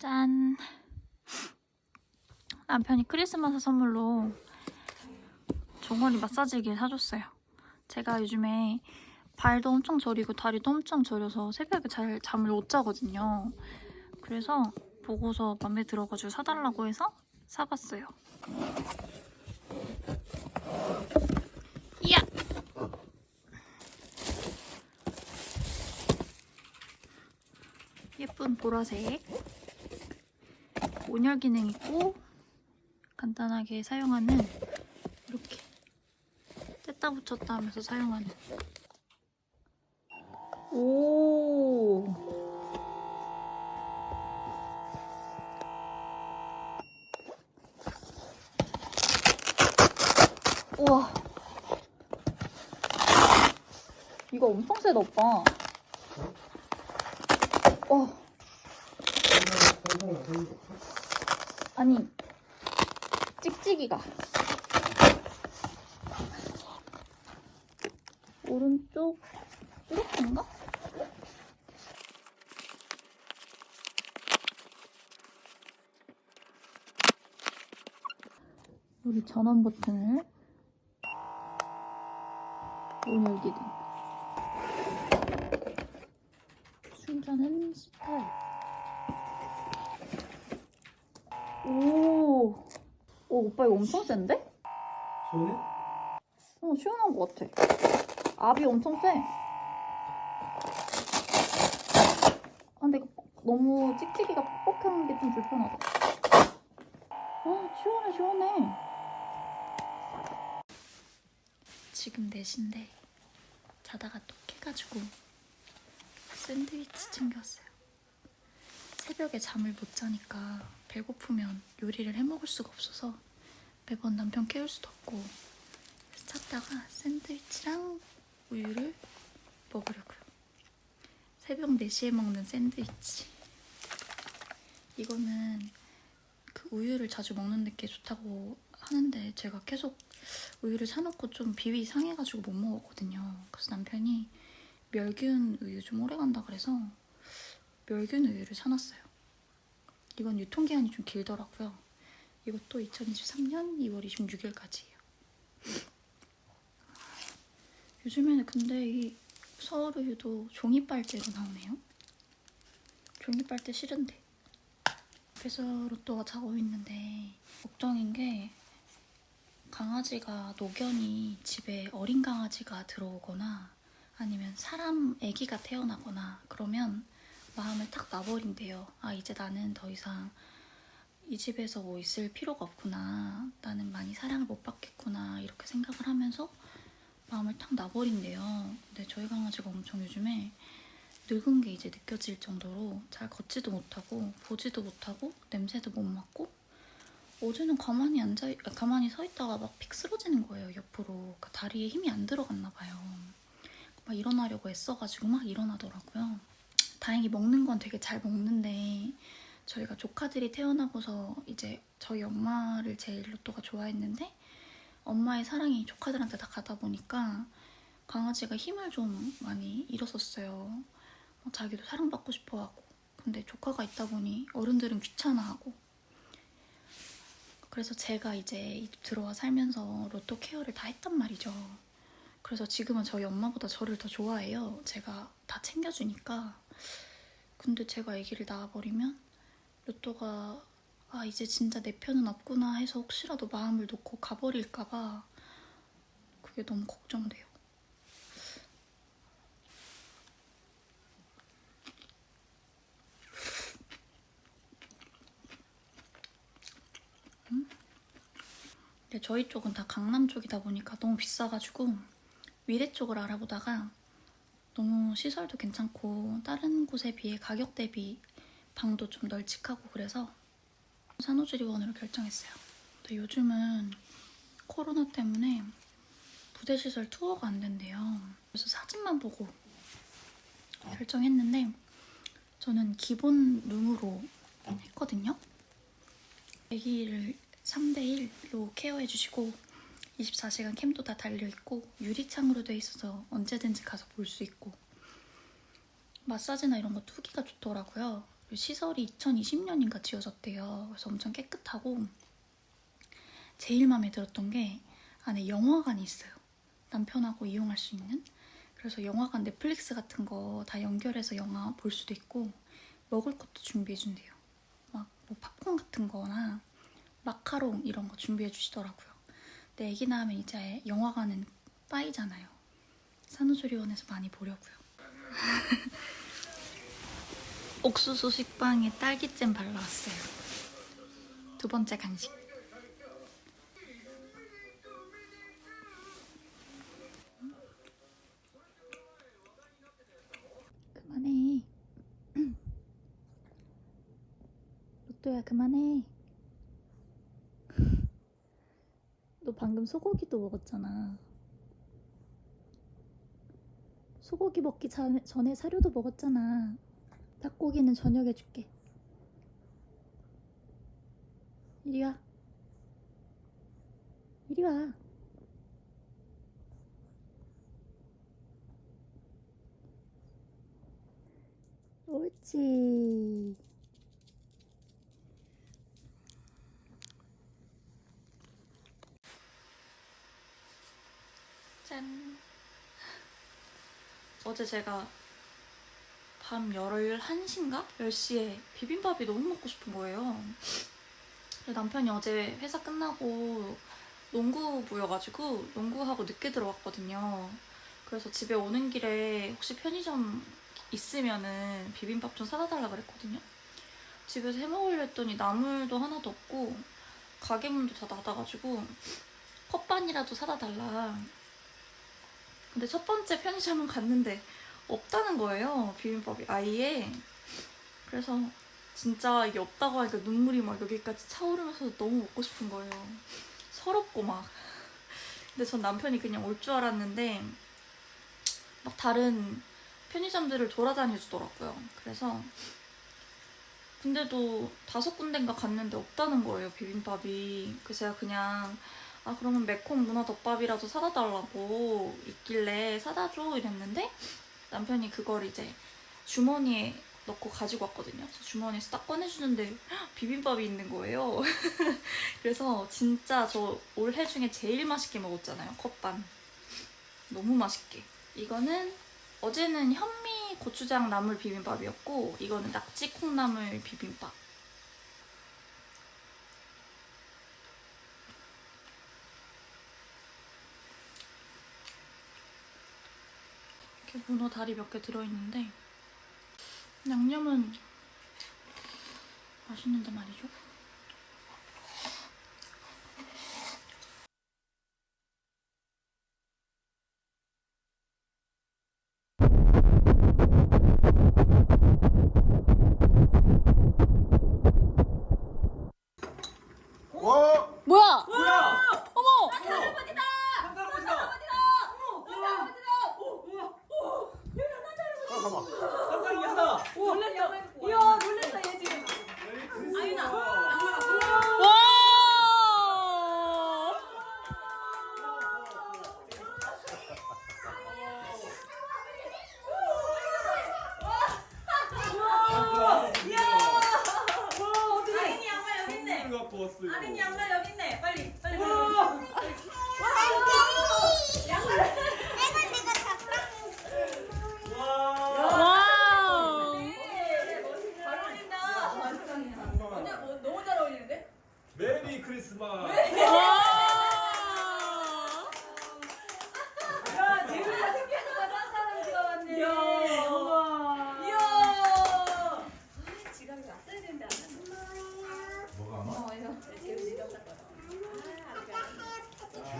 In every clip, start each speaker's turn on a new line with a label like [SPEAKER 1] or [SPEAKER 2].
[SPEAKER 1] 짠. 남편이 크리스마스 선물로 종아리 마사지기를 사줬어요. 제가 요즘에 발도 엄청 저리고 다리도 엄청 저려서 새벽에 잘 잠을 못 자거든요. 그래서 보고서 마음에 들어가지고 사달라고 해서 사봤어요. 이야! 예쁜 보라색 온열 기능 있고 간단하게 사용하는 이렇게 뗐다 붙였다 하면서 사용하는. 오. 우와. 이거 엄청 세다 오빠. 와 아니 찍찍이가. 오른쪽 이렇게인가? 여기 전원 버튼을 온열 기능 충전은 18 오, 오 오빠 이거 엄청 센데?
[SPEAKER 2] 시원해?
[SPEAKER 1] 어 시원한 것 같아. 압이 엄청 세. 아, 근데 이거 너무 찍찍이가 뻑뻑한 게 좀 불편하다. 아 시원해 시원해. 지금 4시인데 자다가 또 깨가지고 샌드위치 챙겼어요. 새벽에 잠을 못 자니까 배고프면 요리를 해 먹을 수가 없어서 매번 남편 깨울 수도 없고 찾다가 샌드위치랑 우유를 먹으려고요. 새벽 4시에 먹는 샌드위치. 이거는 그 우유를 자주 먹는 게 좋다고 하는데 제가 계속 우유를 사놓고 좀 비위 상해가지고 못 먹었거든요. 그래서 남편이 멸균 우유 좀 오래 간다 그래서 멸균 우유를 사놨어요. 이건 유통기한이 좀 길더라고요. 이것도 2023년 2월 26일까지예요. 요즘에는 근데 이 서울우유도 종이 빨대로 나오네요. 종이 빨대 싫은데. 그래서 로또가 자고 있는데 걱정인 게 강아지가 노견이 집에 어린 강아지가 들어오거나 아니면 사람 아기가 태어나거나 그러면 마음을 탁 놔버린대요. 아 이제 나는 더 이상 이 집에서 뭐 있을 필요가 없구나. 나는 많이 사랑을 못 받겠구나. 이렇게 생각을 하면서 마음을 탁 놔버린대요. 근데 저희 강아지가 엄청 요즘에 늙은 게 이제 느껴질 정도로 잘 걷지도 못하고 보지도 못하고 냄새도 못 맡고 어제는 가만히 앉아 아, 가만히 서 있다가 막 픽 쓰러지는 거예요 옆으로 그 다리에 힘이 안 들어갔나 봐요. 막 일어나려고 애써가지고 막 일어나더라고요. 다행히 먹는 건 되게 잘 먹는데 저희가 조카들이 태어나고서 이제 저희 엄마를 제일 로또가 좋아했는데 엄마의 사랑이 조카들한테 다 가다 보니까 강아지가 힘을 좀 많이 잃었었어요. 어, 자기도 사랑받고 싶어 하고. 근데 조카가 있다 보니 어른들은 귀찮아하고. 그래서 제가 이제 들어와 살면서 로또 케어를 다 했단 말이죠. 그래서 지금은 저희 엄마보다 저를 더 좋아해요. 제가 다 챙겨주니까. 근데 제가 아기를 낳아버리면 로또가 아 이제 진짜 내 편은 없구나 해서 혹시라도 마음을 놓고 가버릴까봐 그게 너무 걱정돼요. 음? 저희 쪽은 다 강남 쪽이다 보니까 너무 비싸가지고 위례 쪽을 알아보다가 너무 시설도 괜찮고 다른 곳에 비해 가격 대비 방도 좀 널찍하고 그래서 산후조리원으로 결정했어요. 근데 요즘은 코로나 때문에 부대시설 투어가 안 된대요. 그래서 사진만 보고 결정했는데 저는 기본 룸으로 했거든요. 아기를 3대1로 케어해주시고 24시간 캠도 다 달려있고 유리창으로 돼 있어서 언제든지 가서 볼 수 있고 마사지나 이런 것도 후기가 좋더라고요. 시설이 2020년인가 지어졌대요. 그래서 엄청 깨끗하고 제일 마음에 들었던 게 안에 영화관이 있어요. 남편하고 이용할 수 있는. 그래서 영화관 넷플릭스 같은 거 다 연결해서 영화 볼 수도 있고 먹을 것도 준비해 준대요. 막 뭐 팝콘 같은 거나 마카롱 이런 거 준비해 주시더라고요. 근데 애기 낳으면 이제 영화관은 빠이잖아요. 산후조리원에서 많이 보려고요. 옥수수 식빵에 딸기잼 발라왔어요. 두 번째 간식. 그만해. 로또야 그만해. 너 방금 소고기도 먹었잖아. 소고기 먹기 전- 전에 사료도 먹었잖아. 닭고기는 저녁에 줄게. 이리 와. 이리 와. 옳지. 짠. 어제 제가 밤 11시인가? 10시에 비빔밥이 너무 먹고 싶은 거예요. 남편이 어제 회사 끝나고 농구부여가지고 농구하고 늦게 들어왔거든요. 그래서 집에 오는 길에 혹시 편의점 있으면은 비빔밥 좀 사다 달라 그랬거든요. 집에서 해 먹으려 했더니 나물도 하나도 없고 가게 문도 다 닫아가지고 컵반이라도 사다 달라. 근데 첫 번째 편의점은 갔는데 없다는 거예요. 비빔밥이 아예. 그래서 진짜 이게 없다고 하니까 눈물이 막 여기까지 차오르면서 너무 먹고 싶은 거예요. 서럽고 막. 근데 전 남편이 그냥 올 줄 알았는데 막 다른 편의점들을 돌아다녀 주더라고요. 그래서 근데도 다섯 군데인가 갔는데 없다는 거예요, 비빔밥이. 그래서 제가 그냥 아 그러면 매콤 문어 덮밥이라도 사다 달라고 있길래 사다 줘 이랬는데 남편이 그걸 이제 주머니에 넣고 가지고 왔거든요. 주머니에서 딱 꺼내주는데 헉, 비빔밥이 있는 거예요. 그래서 진짜 저 올해 중에 제일 맛있게 먹었잖아요. 컵반. 너무 맛있게. 이거는 어제는 현미 고추장 나물 비빔밥이었고 이거는 낙지 콩나물 비빔밥. 이렇게 문어 다리 몇 개 들어있는데 양념은 맛있는데 말이죠.
[SPEAKER 2] 와!
[SPEAKER 1] 뭐야?
[SPEAKER 3] 뭐야?
[SPEAKER 1] 어머!
[SPEAKER 2] 잠깐만.
[SPEAKER 3] 깜짝이야.
[SPEAKER 4] 놀랬어. 이야 놀랬어 얘 지금. 아윤아.
[SPEAKER 1] 와!
[SPEAKER 4] 아린이 양말 여기 있네.
[SPEAKER 3] 갖고 왔어요.
[SPEAKER 4] 아린이 양말 여기 있네. 빨리 빨리. 빨리.
[SPEAKER 3] 와.
[SPEAKER 4] 양말.
[SPEAKER 3] 와.
[SPEAKER 1] 와우!
[SPEAKER 4] 잘 어울린다. 완전 뭐, 너무 잘 어울리는데?
[SPEAKER 3] 메리 크리스마스.
[SPEAKER 1] 와!
[SPEAKER 4] 야 재훈이가 특별한 산타랑 찍어왔네.
[SPEAKER 3] 이야.
[SPEAKER 4] 이야. 아, 지갑이 왔어야 되는데 안 왔네.
[SPEAKER 2] 뭐가 아마?
[SPEAKER 4] 어 이거 재훈 지갑 닦아.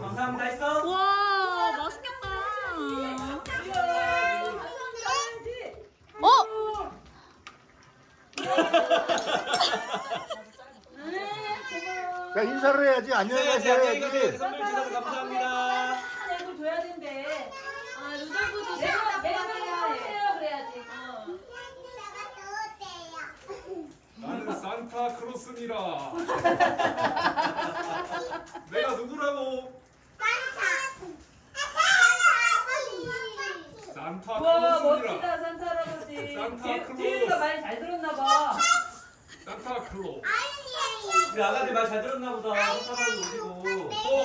[SPEAKER 3] 감사합니다 했어?
[SPEAKER 1] 와, 맛있겠다. 어?
[SPEAKER 2] 야 인사를 해야지. 안녕히 가세요
[SPEAKER 3] 네, 안녕히 가세요.
[SPEAKER 2] 해야지.
[SPEAKER 3] 선물 주셔서 감사합니다.
[SPEAKER 4] 내고 줘야 된대. 아 루돌프 주세요. 내가 주세요 그래야지. 어.
[SPEAKER 3] 나는 산타 크로스니라. 내가 누구라고? 산타
[SPEAKER 4] 와
[SPEAKER 3] 크로스니라.
[SPEAKER 4] 멋지다 산타 할아버지.
[SPEAKER 3] 산타
[SPEAKER 4] 지은이가
[SPEAKER 3] 클로스.
[SPEAKER 4] 말 잘 들었나 봐.
[SPEAKER 3] 산타 클로.
[SPEAKER 5] 우리 아가들 말 잘 들었나 보다. 사랑도 오시고.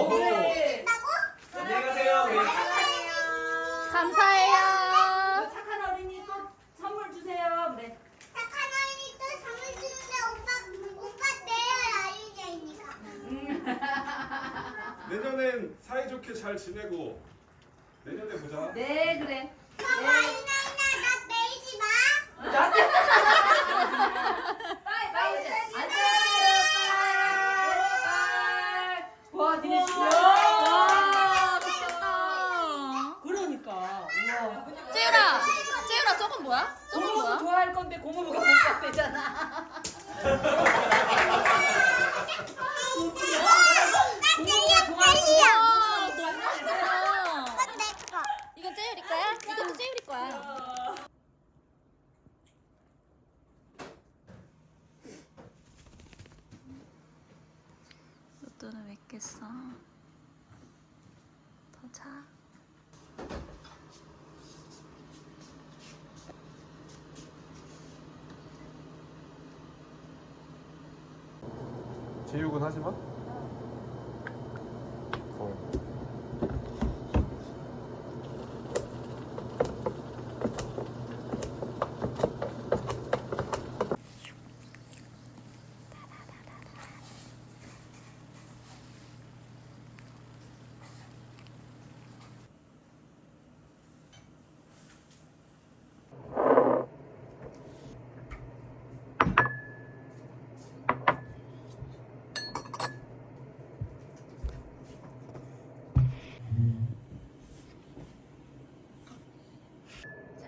[SPEAKER 4] 그래.
[SPEAKER 5] 안녕히 가세요. 우리.
[SPEAKER 1] 감사해요.
[SPEAKER 4] 어, 착한 어린이 또 선물 주세요. 그래.
[SPEAKER 6] 착한 어린이 또 선물 주는데 오빠 오빠 내일 아이냐이니까
[SPEAKER 3] 내년엔 사이좋게 잘 지내고 내년에 보자.
[SPEAKER 4] 네, 그래.
[SPEAKER 6] 아이나이나 나
[SPEAKER 4] 나한테. 빠이, 빠이. 안녕하세요. 빠이. 와, 니네 진짜.
[SPEAKER 1] 와, 좋겠다.
[SPEAKER 4] 그러니까. 우와.
[SPEAKER 1] 찌우라, 찌우라 저건 뭐야? 저건
[SPEAKER 4] 고모부
[SPEAKER 1] 뭐야?
[SPEAKER 4] 좋아할 건데 고모부가 못 받대잖아.
[SPEAKER 1] 이건 찌우리 거야? 이것도 찌우리 거야. 로또는 왜 깼어? 더 자.
[SPEAKER 3] 제육은 하지 마.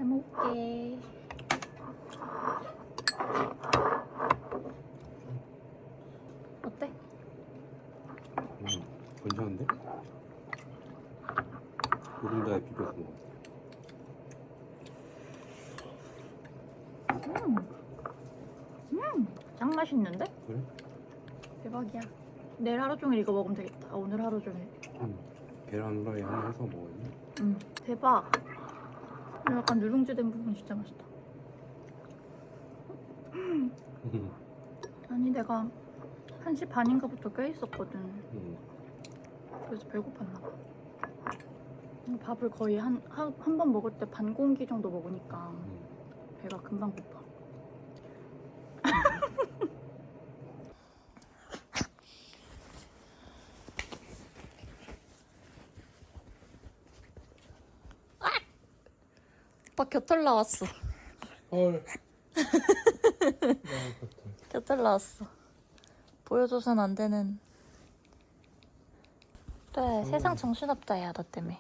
[SPEAKER 1] 잘 먹을게. 어때?
[SPEAKER 7] 음, 괜찮은데? 노른자에 비벼서 먹어.
[SPEAKER 1] 음, 음, 짱 맛있는데?
[SPEAKER 7] 그래?
[SPEAKER 1] 대박이야. 내일 하루 종일 이거 먹으면 되겠다. 아, 오늘 하루 종일.
[SPEAKER 7] 응. 계란 후라이 하나 해서 먹었니?
[SPEAKER 1] 음, 대박. 약간 누룽지 된 부분 진짜 맛있다. 아니 내가 1시 반인가부터 껴 있었거든.
[SPEAKER 7] 응.
[SPEAKER 1] 그래서 배고팠나 봐. 음, 밥을 거의 한 한 번 먹을 때 반 공기 정도 먹으니까
[SPEAKER 7] 응.
[SPEAKER 1] 배가 금방 고파. 오빠 겨털 나왔어.
[SPEAKER 7] 헐.
[SPEAKER 1] 겨털 나왔어. 보여줘선 안 되는. 그래, 세상 정신없다, 야, 너 때문에.